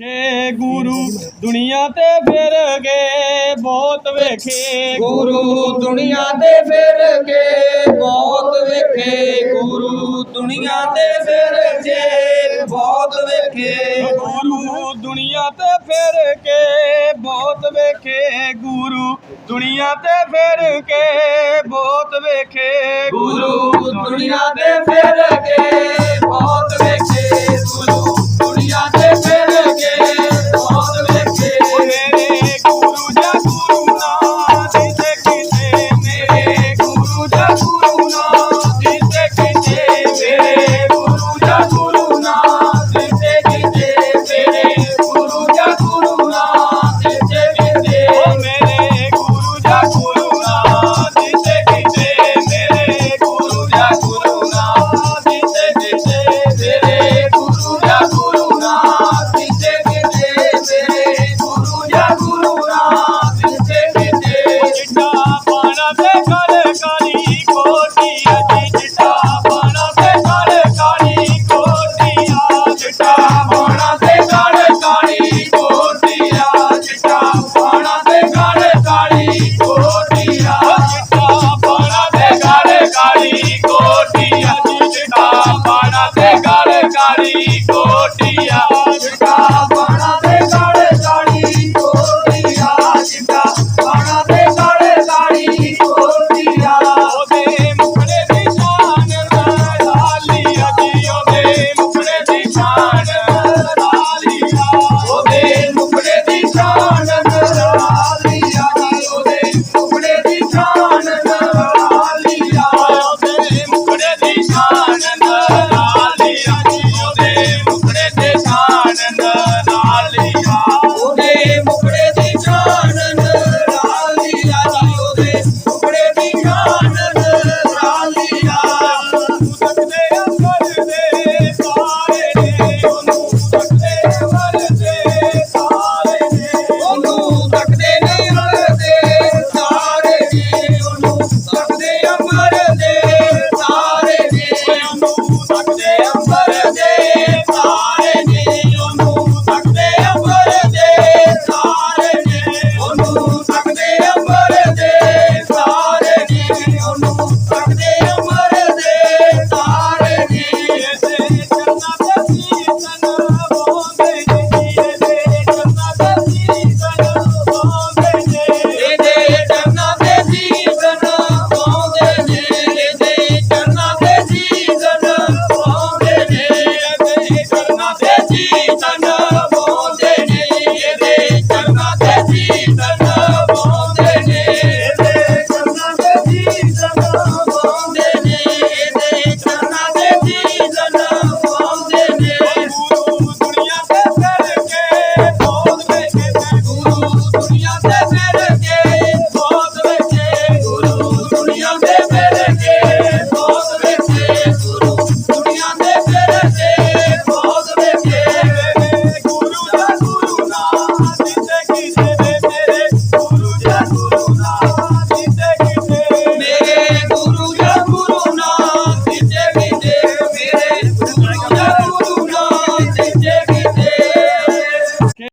ਕੇ ਗੁਰੂ ਦੁਨੀਆ ਤੇ ਫਿਰ ਗਏ ਬਹੁਤ ਵੇਖੇ ਗੁਰੂ ਦੁਨੀਆ ਤੇ ਫਿਰ ਗਏ ਬਹੁਤ ਵੇਖੇ ਗੁਰੂ ਦੁਨੀਆ ਤੇ ਫਿਰ ਗਏ ਬਹੁਤ ਵੇਖੇ ਗੁਰੂ ਦੁਨੀਆ ਤੇ ਫਿਰ ਕੇ ਬਹੁਤ ਵੇਖੇ ਗੁਰੂ ਦੁਨੀਆ ਤੇ ਫਿਰ ਕੇ ਬਹੁਤ ਵੇਖੇ ਗੁਰੂ ਦੁਨੀਆ ਤੇ ਫਿਰ ਕੇ